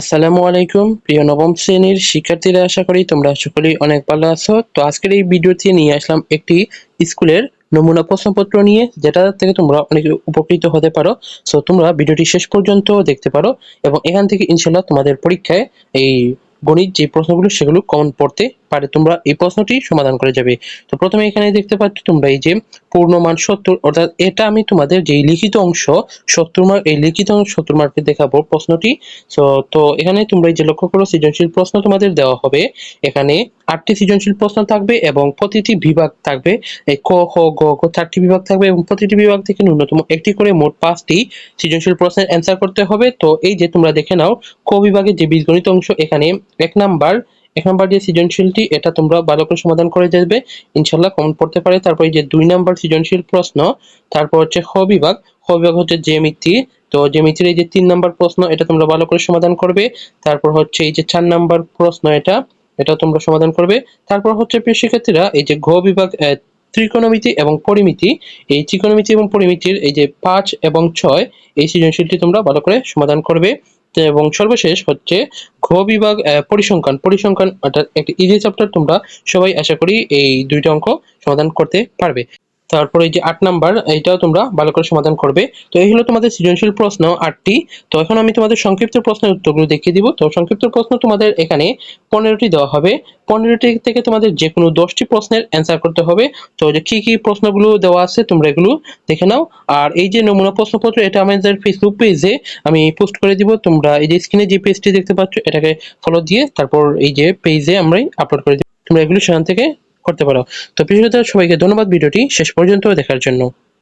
আসসালামু আলাইকুম, প্রিয় নবম শ্রেণির শিক্ষার্থীরা, আশা করি তোমরা সকলেই অনেক ভালো আছো। তো আজকের এই ভিডিওতে নিয়ে আসলাম একটি স্কুলের নমুনা প্রশ্নপত্র নিয়ে, যেটা থেকে তোমরা অনেক উপকৃত হতে পারো। সো তোমরা ভিডিওটি শেষ পর্যন্ত দেখতে পারো এবং এখান থেকে ইনশাল্লাহ তোমাদের পরীক্ষায় এই গণিত যে প্রশ্নগুলো, সেগুলো কমন পড়তে পারে, তোমরা এই প্রশ্নটি সমাধান করে যাবে। তো প্রথমে এখানে দেখতে পাচ্ছ তোমরা এই যে পূর্ণমান সত্তর, অর্থাৎ এটা আমি তোমাদের যে লিখিত অংশ, সত্তর মার্ক এই লিখিত অংশ সত্তর মার্কে দেখাবো প্রশ্নটি। তো এখানে তোমরা এই যে লক্ষ্য করো, সৃজনশীল প্রশ্ন তোমাদের দেওয়া হবে। এখানে আটটি সৃজনশীল প্রশ্ন থাকবে এবং প্রতিটি বিভাগ থাকবে, এই ক, খ, গ ঘ চারটি বিভাগ থাকবে এবং প্রতিটি বিভাগ থেকে ন্যূনতম একটি করে মোট পাঁচটি সৃজনশীল প্রশ্নের অ্যান্সার করতে হবে। তো এই যে তোমরা দেখে নাও, ক বিভাগের যে বীজগণিত অংশ, এখানে এক নাম্বার এক যে সৃজনশীলটি, এটা তোমরা ভালো করে সমাধান করে যাবে ইনশাল্লাহ কমন পড়তে পারে। তারপর যে দুই নাম্বার সৃজনশীল প্রশ্ন, তারপর হচ্ছে খ বিভাগ। খ বিভাগ হচ্ছে জ্যামিতি। তো জ্যামিতির এই যে তিন নাম্বার প্রশ্ন, এটা তোমরা ভালো করে সমাধান করবে। তারপর হচ্ছে এই যে চার নাম্বার প্রশ্ন এটা এটা তোমরা সমাধান করবে। তারপর হচ্ছে প্রিয় শিক্ষার্থীরা, এই যে ঘ বিভাগ ত্রিকোণমিতি এবং পরিমিতি। এই ত্রিকোণমিতি এবং পরিমিতির এই যে পাঁচ এবং ছয়, এই সৃজনশীলটি তোমরা ভালো করে সমাধান করবে। এবং সর্বশেষ হচ্ছে ঘ বিভাগ পরিসংখ্যান। পরিসংখ্যান অর্থাৎ একটি ইজি চ্যাপ্টার তোমরা সবাই আশা করি এই দুইটা অঙ্ক সমাধান করতে পারবে। তারপরে এই যে আট নাম্বার, এইটাও তোমরা ভালো করে সমাধান করবে। তো এই হলো তোমাদের সৃজনশীল প্রশ্ন আটটি। তো এখন আমি তোমাদের সংক্ষিপ্ত প্রশ্নের উত্তরগুলো দেখিয়ে দিব। তো সংক্ষিপ্ত প্রশ্ন তোমাদের এখানে পনেরোটি দেওয়া হবে। পনেরোটি থেকে তোমাদের যে কোনো দশটি প্রশ্নের অ্যান্সার করতে হবে। তো যে কি কি প্রশ্নগুলো দেওয়া আছে তোমরা এগুলো দেখে নাও। আর এই যে নমুনা প্রশ্নপত্র, এটা আমাদের ফেসবুক পেজে আমি পোস্ট করে দিব। তোমরা এই যে স্ক্রিনে যে পেজটি দেখতে পাচ্ছ, এটাকে ফলো দিয়ে তারপর এই যে পেজে আমরা আপলোড করে দিব। তোমরা এগুলো সেখান থেকে করতে পারো। তো প্রিয় সবাইকে ধন্যবাদ ভিডিওটি শেষ পর্যন্ত দেখার জন্য।